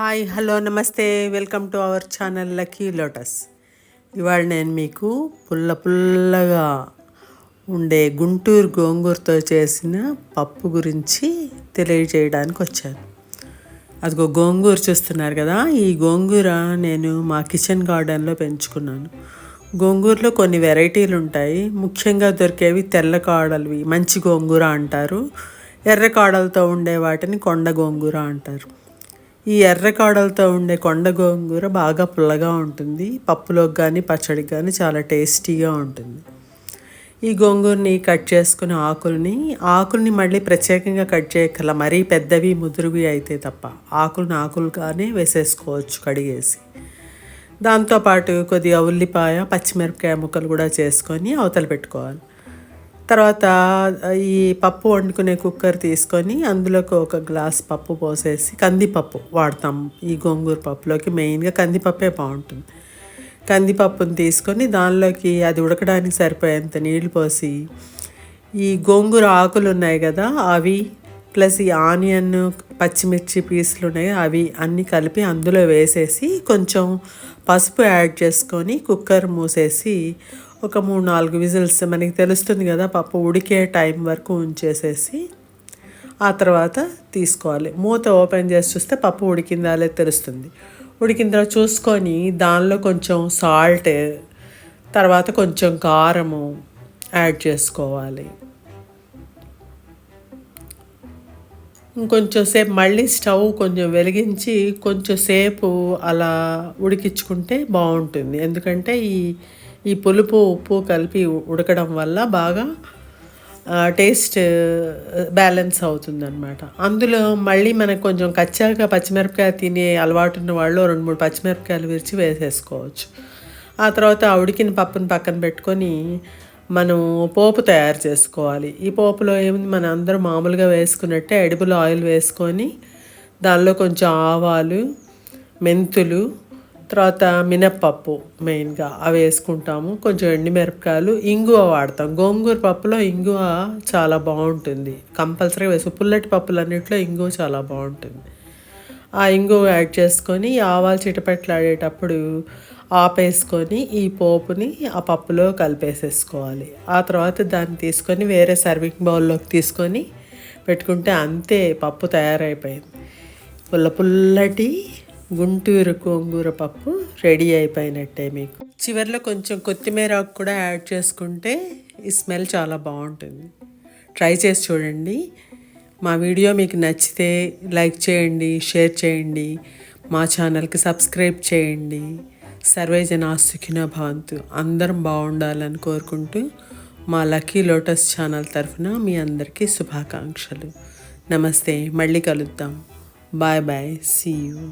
Hi hello నమస్తే. Welcome to our channel lucky lotus. ఇవాళ నేను మీకు పుల్ల పుల్లగా ఉండే గుంటూరు గోంగూరతో చేసిన పప్పు గురించి తెలియజేయడానికి వచ్చాను. అదిగో గోంగూర చూస్తున్నారు కదా? ఈ గోంగూర నేను మా కిచెన్ గార్డెన్లో పెంచుకున్నాను. గోంగూరలో కొన్ని వెరైటీలు ఉంటాయి. ముఖ్యంగా దొరికేవి తెల్ల కాడలవి మంచి గోంగూర అంటారు. ఎర్ర కాడలతో ఉండే వాటిని కొండ గోంగూర అంటారు. ఈ ఎర్ర కాడలతో ఉండే కొండ గోంగూర బాగా పుల్లగా ఉంటుంది. పప్పులోకి కానీ పచ్చడికి కానీ చాలా టేస్టీగా ఉంటుంది. ఈ గోంగూరని కట్ చేసుకుని ఆకుల్ని ఆకుల్ని మళ్ళీ ప్రత్యేకంగా కట్ చేయగల మరీ పెద్దవి ముదురువి అయితే తప్ప ఆకులను ఆకులుగానే వేసేసుకోవచ్చు కడిగేసి. దాంతోపాటు కొద్దిగా ఉల్లిపాయ పచ్చిమిరపకాయ ముక్కలు కూడా చేసుకొని అవతల పెట్టుకోవాలి. తర్వాత ఈ పప్పు వండుకునే కుక్కర్ తీసుకొని అందులోకి ఒక గ్లాస్ పప్పు పోసేసి కందిపప్పు వాడతాం. ఈ గోంగూర పప్పులోకి మెయిన్గా కందిపప్పే బాగుంటుంది. కందిపప్పుని తీసుకొని దానిలోకి అది ఉడకడానికి సరిపోయేంత నీళ్ళు పోసి ఈ గోంగూర ఆకులు ఉన్నాయి కదా అవి ప్లస్ ఈ ఆనియన్ పచ్చిమిర్చి పీసులు ఉన్నాయి అవి అన్నీ కలిపి అందులో వేసేసి కొంచెం పసుపు యాడ్ చేసుకొని కుక్కర్ మూసేసి ఒక మూడు నాలుగు విజిల్స్ మనకి తెలుస్తుంది కదా పప్పు ఉడికే టైం వరకు ఉంచేసేసి ఆ తర్వాత తీసుకోవాలి. మూత ఓపెన్ చేసి చూస్తే పప్పు ఉడికిందా లేదు తెలుస్తుంది. ఉడికిన తర్వాత చూసుకొని దానిలో కొంచెం సాల్ట్ తర్వాత కొంచెం కారము యాడ్ చేసుకోవాలి. ఇంకొంచెం సేపు మళ్ళీ స్టవ్ కొంచెం వెలిగించి కొంచెం సేపు అలా ఉడికించుకుంటే బాగుంటుంది. ఎందుకంటే ఈ ఈ పులుపు ఉప్పు కలిపి ఉడకడం వల్ల బాగా టేస్ట్ బ్యాలెన్స్ అవుతుంది అనమాట అందులో మళ్ళీ మనకు కొంచెం కచ్చాక పచ్చిమిరపకాయ తినే అలవాటు ఉన్న వాళ్ళు రెండు మూడు పచ్చిమిరపకాయలు విరిచి వేసేసుకోవచ్చు. ఆ తర్వాత ఉడికిన పప్పుని పక్కన పెట్టుకొని మనం పోపు తయారు చేసుకోవాలి. ఈ పోపులో ఏముంది? మన అందరూ మామూలుగా వేసుకున్నట్టే ఎడిబుల్ ఆయిల్ వేసుకొని దానిలో కొంచెం ఆవాలు మెంతులు తర్వాత మినప్పప్పు మెయిన్గా అవి వేసుకుంటాము. కొంచెం ఎండుమిరపకాయలు ఇంగువ వాడతాం. గోంగూర పప్పులో ఇంగువ చాలా బాగుంటుంది. కంపల్సరీ వేసు పుల్లటి పప్పులన్నింటిలో ఇంగువ చాలా బాగుంటుంది. ఆ ఇంగువ యాడ్ చేసుకొని ఆవాలు చిటపెట్లాడేటప్పుడు ఆపేసుకొని ఈ పోపుని ఆ పప్పులో కలిపేసేసుకోవాలి. ఆ తర్వాత దాన్ని తీసుకొని వేరే సర్వింగ్ బౌల్లోకి తీసుకొని పెట్టుకుంటే అంతే పప్పు తయారైపోయింది. పుల్ల పుల్లటి గుంటూరు గోంగూర పప్పు రెడీ అయిపోయినట్టే మీకు. చివరిలో కొంచెం కొత్తిమీర కూడా యాడ్ చేసుకుంటే ఈ స్మెల్ చాలా బాగుంటుంది. ట్రై చేసి చూడండి. మా వీడియో మీకు నచ్చితే లైక్ చేయండి షేర్ చేయండి మా ఛానల్కి సబ్స్క్రైబ్ చేయండి. సర్వే జనా భవంతు. అందరం బాగుండాలని కోరుకుంటూ మా లక్కీ లోటస్ ఛానల్ తరఫున మీ అందరికీ శుభాకాంక్షలు. నమస్తే మళ్ళీ కలుద్దాం. Bye bye see you.